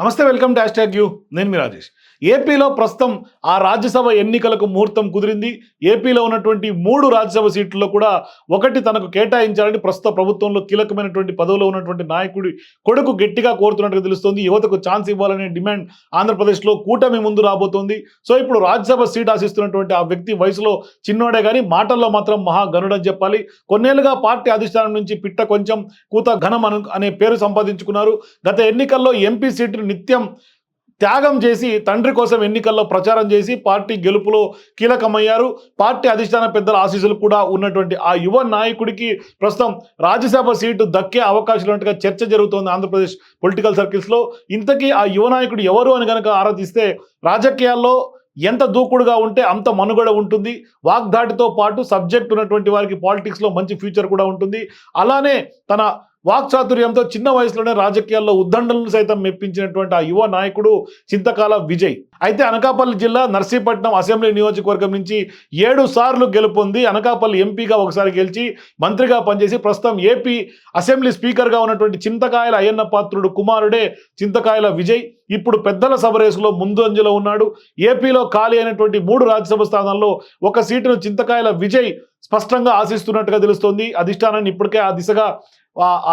నమస్తే welcome to hash you. నేను మీ రాజేష్. ఏపీలో ప్రస్తుతం ఆ రాజ్యసభ ఎన్నికలకు ముహూర్తం కుదిరింది. ఏపీలో ఉన్నటువంటి మూడు రాజ్యసభ సీట్లలో కూడా ఒకటి తనకు కేటాయించాలని ప్రస్తుత ప్రభుత్వంలో కీలకమైనటువంటి పదవిలో ఉన్నటువంటి నాయకుడి కొడుకు గట్టిగా కోరుతున్నట్టుగా తెలుస్తోంది. యువతకు ఛాన్స్ ఇవ్వాలనే డిమాండ్ ఆంధ్రప్రదేశ్లో కూటమి ముందు రాబోతోంది. సో ఇప్పుడు రాజ్యసభ సీట్ ఆశిస్తున్నటువంటి ఆ వ్యక్తి వయసులో చిన్నోడే కానీ మాటల్లో మాత్రం మహాగనుడని చెప్పాలి. కొన్నేళ్ళుగా పార్టీ అధిష్టానం నుంచి పిట్ట కొంచెం కూత ఘనం అను అనే పేరు సంపాదించుకున్నారు. గత ఎన్నికల్లో ఎంపీ సీటును నిత్యం త్యాగం చేసి తండ్రి కోసం ఎన్నికల్లో ప్రచారం చేసి పార్టీ గెలుపులో కీలకమయ్యారు. పార్టీ అధిష్టాన పెద్దల ఆశీస్సులు కూడా ఉన్నటువంటి ఆ యువ నాయకుడికి ప్రస్తుతం రాజ్యసభ సీటు దక్కే అవకాశాలు ఉన్నట్టుగా చర్చ జరుగుతోంది ఆంధ్రప్రదేశ్ పొలిటికల్ సర్కిల్స్లో. ఇంతకీ ఆ యువ నాయకుడు ఎవరు అని కనుక ఆరాధిస్తే రాజకీయాల్లో ఎంత దూకుడుగా ఉంటే అంత మనుగడ ఉంటుంది. వాగ్దాటితో పాటు సబ్జెక్ట్ ఉన్నటువంటి వారికి పాలిటిక్స్లో మంచి ఫ్యూచర్ కూడా ఉంటుంది. అలానే తన వాక్చాతుర్యంతో చిన్న వయసులోనే రాజకీయాల్లో ఉద్దండలను సైతం మెప్పించినటువంటి ఆ యువ నాయకుడు చింతకాల విజయ్. అయితే అనకాపల్లి జిల్లా నర్సీపట్నం అసెంబ్లీ నియోజకవర్గం నుంచి ఏడు సార్లు గెలుపొంది అనకాపల్లి ఎంపీగా ఒకసారి గెలిచి మంత్రిగా పనిచేసి ప్రస్తుతం ఏపీ అసెంబ్లీ స్పీకర్గా ఉన్నటువంటి చింతకాయల అయ్యన్న పాత్రుడు కుమారుడే చింతకాయల విజయ్. ఇప్పుడు పెద్దల సభ రేసులో ముందు అంజలో ఉన్నాడు. ఏపీలో ఖాళీ అయినటువంటి మూడు రాజ్యసభ స్థానాల్లో ఒక సీటును చింతకాయల విజయ్ స్పష్టంగా ఆశిస్తున్నట్టుగా తెలుస్తోంది. అధిష్టానాన్ని ఇప్పటికే ఆ దిశగా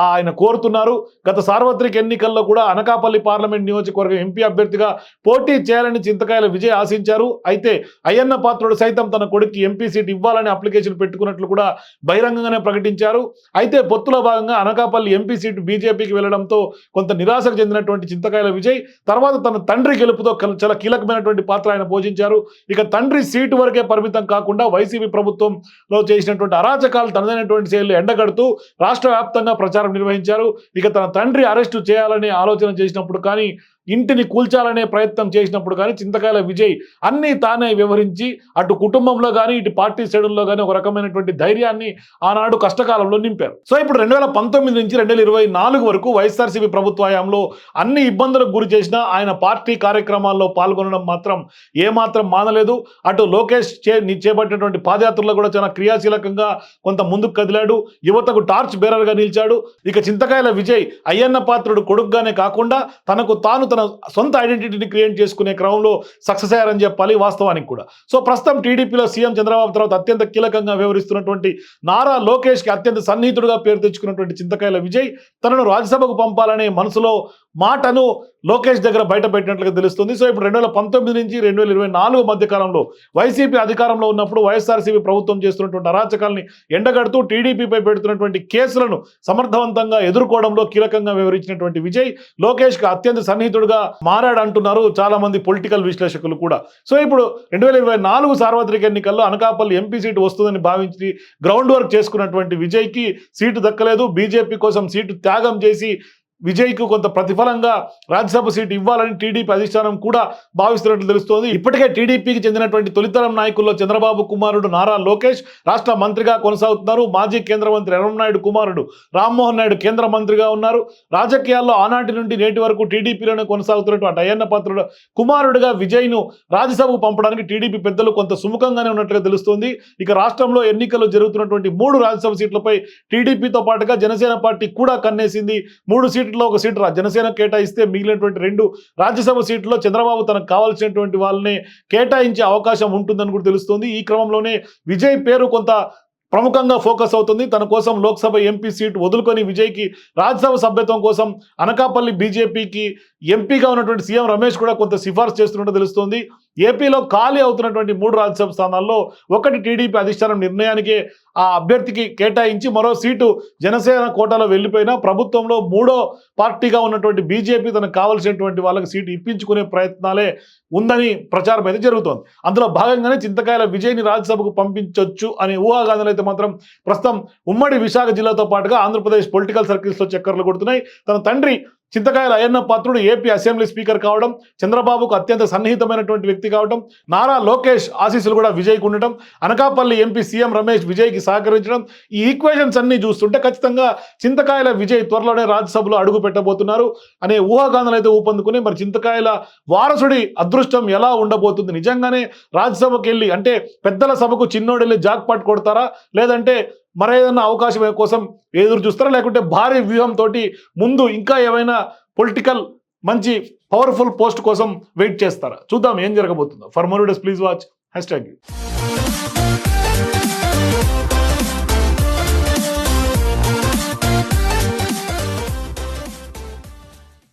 ఆయన కోరుతున్నారు. గత సార్వత్రిక ఎన్నికల్లో కూడా అనకాపల్లి పార్లమెంట్ నియోజకవర్గం ఎంపీ అభ్యర్థిగా పోటీ చేయాలని చింతకాయల విజయ్ ఆశించారు. అయితే అయ్యన్న పాత్రుడు సైతం తన కొడుక్కి ఎంపీ సీట్ ఇవ్వాలని అప్లికేషన్ పెట్టుకున్నట్లు కూడా బహిరంగంగానే ప్రకటించారు. అయితే పొత్తులో భాగంగా అనకాపల్లి ఎంపీ సీటు బీజేపీకి వెళ్ళడంతో కొంత నిరాశకు చెందినటువంటి చింతకాయల విజయ్ తర్వాత తన తండ్రి గెలుపుతో చాలా కీలకమైనటువంటి పాత్ర ఆయన పోషించారు. ఇక తండ్రి సీటు వరకే పరిమితం కాకుండా వైసీపీ ప్రభుత్వంలో చేసినటువంటి అరాచకాలు తనదైనటువంటి శైలిలో ఎండగడుతూ రాష్ట్ర వ్యాప్తంగా ప్రచారం నిర్వహించారు. ఇక తన తండ్రి అరెస్టు చేయాలనే ఆలోచన చేసినప్పుడు కానీ ఇంటిని కూల్చాలనే ప్రయత్నం చేసినప్పుడు కానీ చింతకాయల విజయ్ అన్నీ తానే వివరించి అటు కుటుంబంలో కానీ ఇటు పార్టీ శ్రేణుల్లో కానీ ఒక రకమైనటువంటి ధైర్యాన్ని ఆనాడు కష్టకాలంలో నింపారు. సో ఇప్పుడు రెండు వేల పంతొమ్మిది నుంచి రెండు వేల ఇరవై నాలుగు వరకు వైఎస్ఆర్సీపీ ప్రభుత్వాయంలో అన్ని ఇబ్బందులకు గురి చేసిన ఆయన పార్టీ కార్యక్రమాల్లో పాల్గొనడం మాత్రం ఏమాత్రం మానలేదు. అటు లోకేష్ చే చేపట్టినటువంటి పాదయాత్రలో కూడా చాలా క్రియాశీలకంగా కొంత ముందుకు కదిలాడు. యువతకు టార్చ్ బేరర్గా నిలిచాడు. ఇక చింతకాయల విజయ్ అయ్యన్న పాత్రుడు కొడుకుగానే కాకుండా తనకు తాను తన సొంత ఐడెంటిటీని క్రియేట్ చేసుకునే క్రమంలో సక్సెస్ అయ్యారని చెప్పాలి వాస్తవానికి కూడా. సో ప్రస్తుతం టీడీపీలో సీఎం చంద్రబాబు తర్వాత అత్యంత కీలకంగా వ్యవహరిస్తున్నటువంటి నారా లోకేష్కి అత్యంత సన్నిహితుడుగా పేరు తెచ్చుకున్నటువంటి చింతకాయల విజయ్ తనను రాజ్యసభకు పంపాలనే మనసులో మాటను లోకేష్ దగ్గర బయట పెట్టినట్లుగా తెలుస్తుంది. సో ఇప్పుడు రెండు వేల పంతొమ్మిది నుంచి రెండు వేల ఇరవై నాలుగు మధ్య కాలంలో వైసీపీ అధికారంలో ఉన్నప్పుడు వైఎస్ఆర్సీపీ ప్రభుత్వం చేస్తున్నటువంటి అరాచకాల్ని ఎండగడుతూ టీడీపీపై పెడుతున్నటువంటి కేసులను సమర్థవంతంగా ఎదుర్కోవడంలో కీలకంగా వ్యవహరించినటువంటి విజయ్ లోకేష్కి అత్యంత సన్నిహితుడుగా మారాడంటున్నారు చాలా మంది పొలిటికల్ విశ్లేషకులు కూడా. సో ఇప్పుడు రెండు వేల ఇరవై నాలుగు సార్వత్రిక ఎన్నికల్లో అనకాపల్లి ఎంపీ సీటు వస్తుందని భావించి గ్రౌండ్ వర్క్ చేసుకున్నటువంటి విజయ్కి సీటు దక్కలేదు. బీజేపీ కోసం సీటు త్యాగం చేసి విజయ్కు కొంత ప్రతిఫలంగా రాజ్యసభ సీటు ఇవ్వాలని టీడీపీ అధిష్టానం కూడా భావిస్తున్నట్లు తెలుస్తోంది. ఇప్పటికే టీడీపీకి చెందినటువంటి తొలితరం నాయకుల్లో చంద్రబాబు కుమారుడు నారా లోకేష్ రాష్ట్ర మంత్రిగా కొనసాగుతున్నారు. మాజీ కేంద్ర మంత్రి నాయుడు కుమారుడు రామ్మోహన్ నాయుడు కేంద్ర మంత్రిగా ఉన్నారు. రాజకీయాల్లో ఆనాటి నుండి నేటి వరకు టీడీపీలోనే కొనసాగుతున్నటువంటి అయ్యన్న పాత్రుడు కుమారుడుగా విజయ్ను రాజ్యసభకు పంపడానికి టీడీపీ పెద్దలు కొంత సుముఖంగానే ఉన్నట్లుగా తెలుస్తోంది. ఇక రాష్ట్రంలో ఎన్నికలు జరుగుతున్నటువంటి మూడు రాజ్యసభ సీట్లపై టీడీపీతో పాటుగా జనసేన పార్టీ కూడా కన్నేసింది. మూడు సీట్లలో ఒక సీటు జనసేన కేటాయిస్తే మిగిలినటువంటి రెండు రాజ్యసభ సీట్లో చంద్రబాబు తనకు కావాల్సినటువంటి వాళ్ళని కేటాయించే అవకాశం ఉంటుందని కూడా తెలుస్తుంది. ఈ క్రమంలోనే విజయ్ పేరు కొంత ప్రముఖంగా ఫోకస్ అవుతుంది. తన కోసం లోక్సభ ఎంపీ సీట్ వదులుకొని విజయ్కి రాజ్యసభ సభ్యత్వం కోసం అనకాపల్లి బీజేపీకి ఎంపీగా ఉన్నటువంటి సీఎం రమేష్ కూడా కొంత సిఫార్సు చేస్తున్నట్టు తెలుస్తోంది. ఏపీలో ఖాళీ అవుతున్నటువంటి మూడు రాజ్యసభ స్థానాల్లో ఒకటి టీడీపీ అధిష్టానం నిర్ణయానికి ఆ అభ్యర్థికి కేటాయించి మరో సీటు జనసేన కోటాలో వెళ్ళిపోయినా ప్రభుత్వంలో మూడో పార్టీగా ఉన్నటువంటి బీజేపీ తనకు కావలసినటువంటి వాళ్ళకి సీటు ఇప్పించుకునే ప్రయత్నాలే ఉందని ప్రచారం అయితే జరుగుతోంది. అందులో భాగంగానే చింతకాయల విజయ్ని రాజ్యసభకు పంపించవచ్చు అనే ఊహాగానాలు అయితే మాత్రం ప్రస్తుతం ఉమ్మడి విశాఖ జిల్లాతో పాటుగా ఆంధ్రప్రదేశ్ పొలిటికల్ సర్కిల్స్లో చక్కర్లు కొడుతున్నాయి. తన తండ్రి Chintakayala Ayyanna Patrudu AP assembly speaker కావడం చంద్రబాబుకు అత్యంత సన్నిహితమైనటువంటి వ్యక్తి కావడం నారా లోకేష్ ఆశీస్సులు కూడా విజయ్కి ఉండటం అనకాపల్లి ఎంపీ సీఎం రమేష్ విజయ్కి సహకరించడం ఈ ఈక్వేషన్స్ అన్ని చూస్తుంటే ఖచ్చితంగా చింతకాయల విజయ్ త్వరలోనే రాజ్యసభలో అడుగు పెట్టబోతున్నారు అనే ఊహాగానాలు అయితే ఊపందుకుని మరి చింతకాయల వారసుడి అదృష్టం ఎలా ఉండబోతుంది? నిజంగానే రాజ్యసభకి వెళ్ళి అంటే పెద్దల సభకు చిన్నోడు వెళ్ళి జాక్ పాట్ కొడతారా? లేదంటే మరేదైనా అవకాశం కోసం ఎదురు చూస్తారా? లేకుంటే భారీ వ్యూహంతో ముందు ఇంకా ఏమైనా పొలిటికల్ మంచి పవర్ఫుల్ పోస్ట్ కోసం వెయిట్ చేస్తారా? చూద్దాం ఏం జరగబోతుందో. For more days please watch. Hashtag you.